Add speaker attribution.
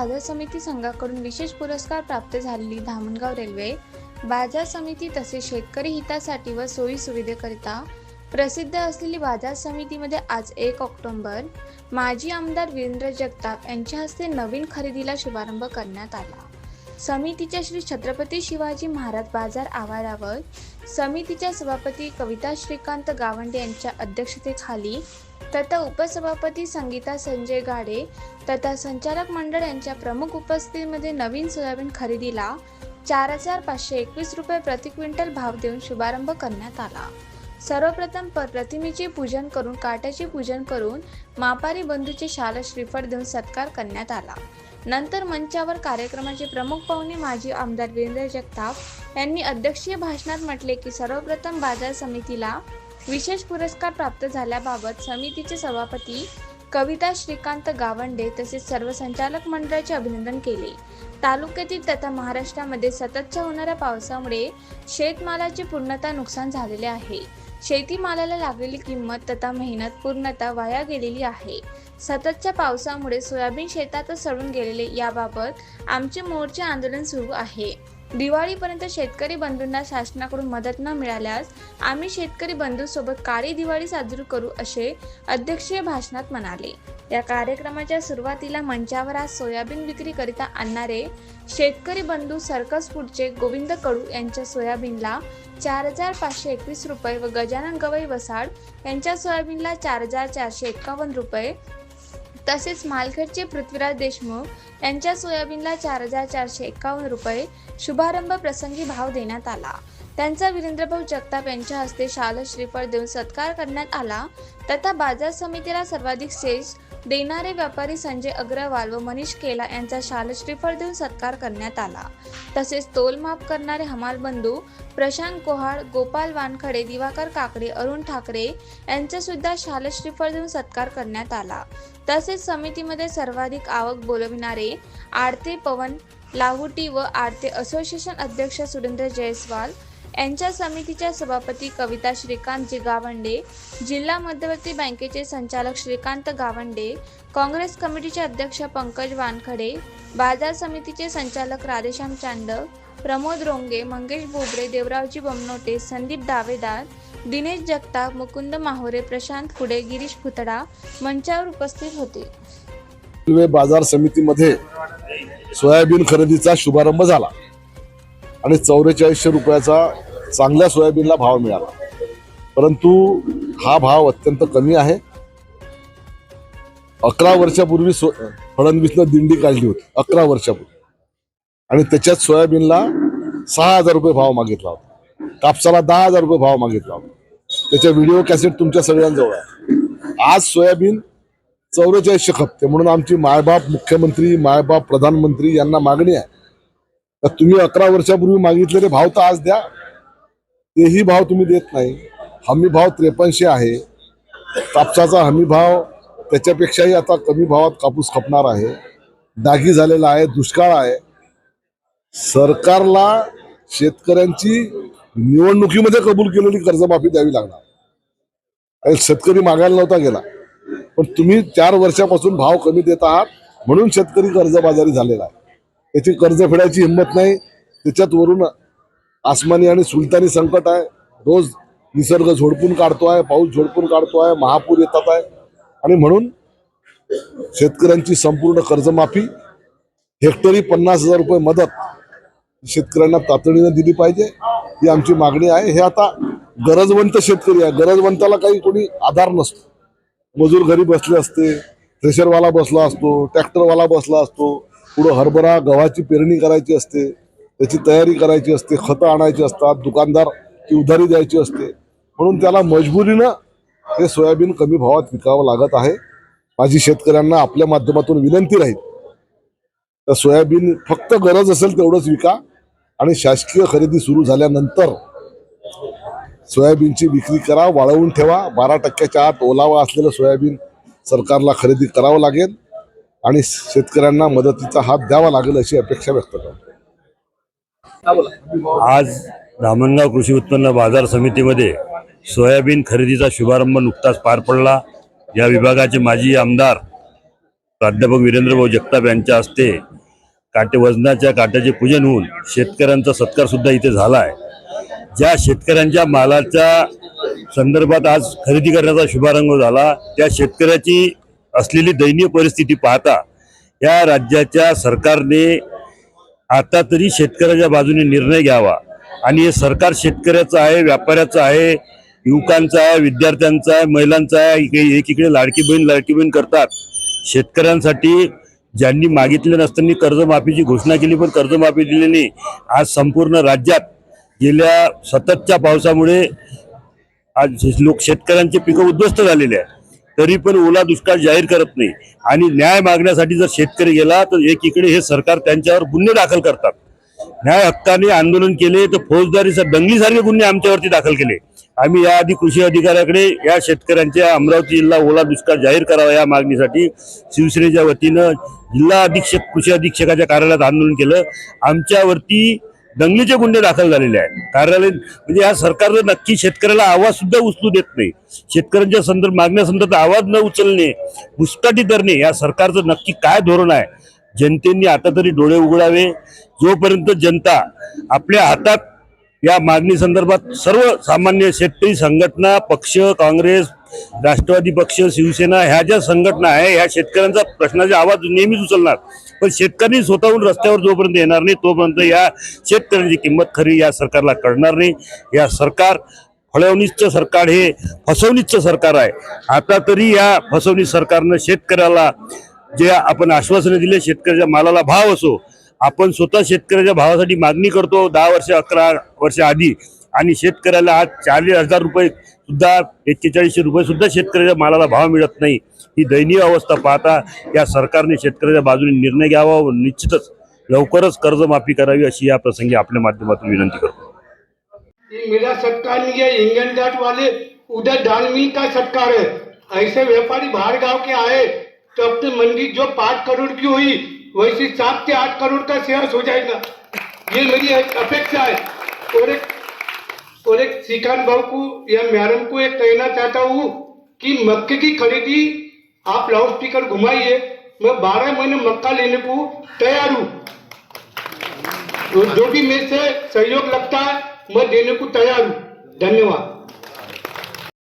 Speaker 1: बाजार समिती संघाकडून विशेष पुरस्कार प्राप्त झालेली धामणगाव रेल्वे बाजार समिती तसेच शेतकरी हितासाठी व सोयी सुविधेकरिता प्रसिद्ध असलेली बाजार समितीमध्ये आज एक ऑक्टोबर माजी आमदार वीरेंद्र जगताप यांच्या हस्ते नवीन खरेदीला शुभारंभ करण्यात आला. समितीच्या श्री छत्रपती शिवाजी महाराज बाजार आवारावर समितीच्या सभापती कविता श्रीकांत गावंडे यांच्या अध्यक्षतेखाली तथा उपसभापती संगीता संजय गाडे तथा संचालक मंडळ यांच्या प्रमुख उपस्थितीमध्ये नवीन सोयाबीन खरेदीला चार हजार पाचशे एकवीस रुपये प्रति क्विंटल भाव देऊन शुभारंभ करण्यात आला. सर्वप्रथम प- प्रतिमेचे पूजन करून काट्याचे पूजन करून मापारी बंधूचे शाल श्रीफळ देऊन सत्कार करण्यात आला. नंतर मंचावर कार्यक्रमाचे प्रमुख पाहुणे माजी आमदार वीरेंद्र जगताप यांनी अध्यक्षीय भाषणात म्हटले की सर्वप्रथम बाजार समितीला विशेष पुरस्कार प्राप्त झाल्याबाबत समितीचे सभापती कविता श्रीकांत गावंडे तसेच सर्व संचालक मंडळाचे अभिनंदन केले. तालुक्यातील तथा महाराष्ट्रामध्ये सततच्या होणाऱ्या पावसामुळे शेतमालाचे पूर्णतः नुकसान झालेले आहे. शेतीमालाला लागलेली किंमत तथा मेहनत पूर्णतः वाया गेलेली आहे. सततच्या पावसामुळे सोयाबीन शेतातच सडून गेलेले याबाबत आमचे मोर्चे आंदोलन सुरू आहे. दिवाळीपर्यंत शेतकरी बंधूंना शासनाकडून मदत न मिळाल्यास आम्ही शेतकरी बंधूंसोबत काळी दिवाळी साजरी करू असे अध्यक्षीय भाषणात म्हणाले. या कार्यक्रमाच्या सुरुवातीला मंचावर आज सोयाबीन विक्रीकरिता आणणारे शेतकरी बंधू सर्कस फूडचे गोविंद कडू यांच्या सोयाबीनला चार हजार पाचशे एकवीस रुपये व गजानन गवई वसाड यांच्या सोयाबीनला चार हजार चारशे एकावन्न रुपये तसेच मालखेडचे पृथ्वीराज देशमुख यांच्या सोयाबीनला चार हजार चारशे एकावन्न रुपये शुभारंभ प्रसंगी भाव देण्यात आला. त्यांचा वीरेंद्रभाऊ जगताप यांच्या हस्ते शाल श्रीफळ देऊन सत्कार करण्यात आला. तथा बाजार समितीला सर्वाधिक सेस देणारे व्यापारी संजय अग्रवाल व मनीष केला यांचा शाल श्रीफळ देऊन सत्कार करण्यात आला. तसेच तोलमाप करणारे हमाल बंधू प्रशांत कोहाड गोपाल वानखडे दिवाकर काकडे अरुण ठाकरे यांचा सुद्धा शाल श्रीफळ देऊन सत्कार करण्यात आला. तसेच समितीमध्ये सर्वाधिक आवक बोलविणारे आडते पवन लाहुटी व आडते असोसिएशन अध्यक्ष सुरेंद्र जयस्वाल यांच्या समितीच्या सभापती कविता श्रीकांतजी गावंडे जिल्हा मध्यवर्ती बँकेचे संचालक श्रीकांत गावंडे काँग्रेस कमिटीचे अध्यक्ष पंकज वानखडे बाजार समितीचे संचालक राधेश्याम चांडक प्रमोद रोंगे मंगेश बोबडे देवरावजी बमनोटे संदीप दावेदार दिनेश जगताप मुकुंद माहोरे प्रशांत कुडे गिरीश पुतळा मंचावर उपस्थित होते.
Speaker 2: रेल्वे बाजार समितीमध्ये सोयाबीन खरेदीचा शुभारंभ झाला. आणि चौवेचाळीसशे रुपयाचा चांगल्या सोयाबीनला भाव मिळाला. परंतु हा भाव अत्यंत कमी आहे. अकरा वर्षापूर्वी सो फडणवीसनं दिंडी काढली होती. अकरा वर्षापूर्वी. आणि त्याच्यात सोयाबीनला सहा हजार रुपये भाव मागितला होता. कापसाला दहा हजार रुपये भाव मागितला होता. त्याच्या व्हिडिओ कॅसेट तुमच्या सगळ्यांजवळ आहे. आज सोयाबीन चौवेचाळीसशे खपते म्हणून आमची मायबाप मुख्यमंत्री मायबाप प्रधानमंत्री यांना मागणी आहे. तर तुम्ही अकरा वर्षापूर्वी मागितलेले भाव तर आज द्या. तेही भाव तुम्ही देत नाही. हमी भाव त्रेपन्नशे आहे. कापसाचा हमी भाव त्याच्यापेक्षाही आता कमी भावात कापूस खपणार आहे. डागी झालेला आहे दुष्काळ आहे. सरकारला शेतकऱ्यांची निवडणुकीमध्ये कबूल केलेली कर्जमाफी द्यावी लागणार. शेतकरी मागायला नव्हता गेला. पण तुम्ही चार वर्षापासून भाव कमी देत आहात म्हणून शेतकरी कर्जबाजारी झालेला आहे. त्याची कर्ज फेडायची हिंमत नाही. त्याच्यात वरून आसमानी आणि सुलतानी संकट आहे. रोज निसर्ग झोडपून काढतो आहे पाऊस झोडपून काढतो आहे महापूर येतात आहे. आणि म्हणून शेतकऱ्यांची संपूर्ण कर्जमाफी हेक्टरी पन्नास हजार रुपये मदत शेतकऱ्यांना तातडीने दिली पाहिजे ही आमची मागणी आहे. हे आता गरजवंत शेतकरी आहे. गरजवंताला काही कोणी आधार नसतो. मजूर घरी बसले असते थ्रेशरवाला बसला असतो ट्रॅक्टरवाला बसला असतो. पुढं हरभरा गव्हाची पेरणी करायची असते त्याची तयारी करायची असते खतं आणायची असतात दुकानदार ती उधारी द्यायची असते. म्हणून त्याला मजबुरीनं हे सोयाबीन कमी भावात विकावं लागत आहे. माझी शेतकऱ्यांना आपल्या माध्यमातून विनंती राहील. तर सोयाबीन फक्त गरज असेल तेवढंच विका आणि शासकीय खरेदी सुरू झाल्यानंतर सोयाबीनची विक्री करा वाळवून ठेवा. बारा टक्क्याच्या आत ओलावा असलेलं सोयाबीन सरकारला खरेदी करावं लागेल. आणि शेतकऱ्यांना मदतीचा हात द्यावा लागेल अशी अपेक्षा व्यक्त करतो.
Speaker 3: आज धामणगाव कृषी उत्पन्न बाजार समितीमध्ये सोयाबीन खरेदीचा शुभारंभ नुकताच पार पडला. या विभागाचे माजी आमदार प्राध्यापक वीरेंद्रभाऊ जगताप यांच्या हस्ते काटे वजनाच्या काट्याचे पूजन होऊन शेतकऱ्यांचा सत्कार सुद्धा इथे झाला आहे ज्या शेतकऱ्यांच्या मालाच्या संदर्भात आज खरेदी करण्याचा शुभारंभ झाला त्या शेतकऱ्याची असलेली दयनीय परिस्थिती पाहता या राज्याच्या सरकारने आता तरी शेतकऱ्याच्या बाजूने निर्णय घ्यावा. आणि हे सरकार शेतकऱ्याचं आहे व्यापाऱ्याचं आहे युवकांचं आहे विद्यार्थ्यांचं आहे महिलांचं आहे एकीकडे लाडकी बहीण लाडकी बहीण करतात. शेतकऱ्यांसाठी ज्यांनी मागितले नसताना कर्जमाफीची घोषणा केली पण कर्जमाफी दिली नाही. आज संपूर्ण राज्यात गेल्या सततच्या पावसामुळे आज लोक शेतकऱ्यांचे पिकं उद्ध्वस्त झालेले आहे तरी पण ओला दुष्काळ जाहीर करत नाही. आणि न्याय मागण्यासाठी जर शेतकरी गेला तर एकीकडे हे सरकार त्यांच्यावर गुन्हे दाखल करतात. न्याय हक्काने आंदोलन केले तर फौजदारी दंगलीसारखे गुन्हे आमच्यावरती दाखल केले. आम्ही याआधी कृषी अधिकाऱ्याकडे या शेतकऱ्यांच्या अमरावती जिल्हा ओला दुष्काळ जाहीर करावा या मागणीसाठी शिवसेनेच्या वतीनं जिल्हा अधीक्षक कृषी अधीक्षकाच्या कार्यालयात आंदोलन केलं. आमच्यावरती दंगलीचे गुन्हे दाखल झालेले आहेत. कार्यालयीन म्हणजे या सरकारनं नक्की शेतकऱ्याला आवाज सुद्धा उचलू देत नाही. शेतकऱ्यांच्या संदर्भ मागण्यासंदर्भात आवाज न उचलणे घुसकाटी धरणे या सरकारचं नक्की काय धोरण आहे? जनतेने आता तरी डोळे उघडावे. जोपर्यंत जनता आपल्या हातात या मागणी संदर्भात सर्व सामान्य शेतकरी संघटना पक्ष काँग्रेस राष्ट्रवादी पक्ष शिवसेना ह्या ज्या संघटना आहे ह्या शेतकऱ्यांचा प्रश्नाचा आवाज नेहमीच उचलणार. पण शेतकरी स्वतःहून रस्त्यावर जोपर्यंत येणार नाही तोपर्यंत या शेतकऱ्यांची किंमत खरी या सरकारला कळणार नाही. या सरकार फळवणीचं सरकार हे फसवणीचं सरकार आहे. आता तरी या फसवणी सरकारनं शेतकऱ्याला जे आपण आश्वासनं दिले शेतकऱ्याच्या मालाला भाव असो आपण स्वतः शेतकऱ्याच्या भावासाठी मागणी करतो दहा वर्ष अकरा वर्ष आधी. आणि शेतकऱ्याला आज चाळीस हजार रुपये सुद्धा एक्केचाळीसशे रुपये सुद्धा शेतकऱ्याच्या मालाला भाव मिळत नाही. ही दयनीय अवस्था पाहता या सरकारने शेतकऱ्याच्या बाजूने निर्णय घ्यावा व निश्चितच लवकरच कर्जमाफी करावी अशी या प्रसंगी आपल्या माध्यमातून विनंती करतो.
Speaker 4: ये मेरा सत्कार नहीं है इंडियन वाले उधर डालमी का सरकार है। ऐसे व्यापारी बाहर गांव के आए तो अपनी मंडी जो पाँच करोड़ की हुई वैसे सात से आठ करोड़ का शेयर हो जाएगा। ये मेरी अपेक्षा है। और एक और एक श्रीकांत भाव को या मैडम को एक कहना चाहता हूँ कि मक्के की खरीदी आप लाउड स्पीकर घुमाइए। मैं बारह महीने मक्का लेने को तैयार हूँ। तो जो भी मेरे से सहयोग लगता है, मैं देने को तैयार हूँ। धन्यवाद।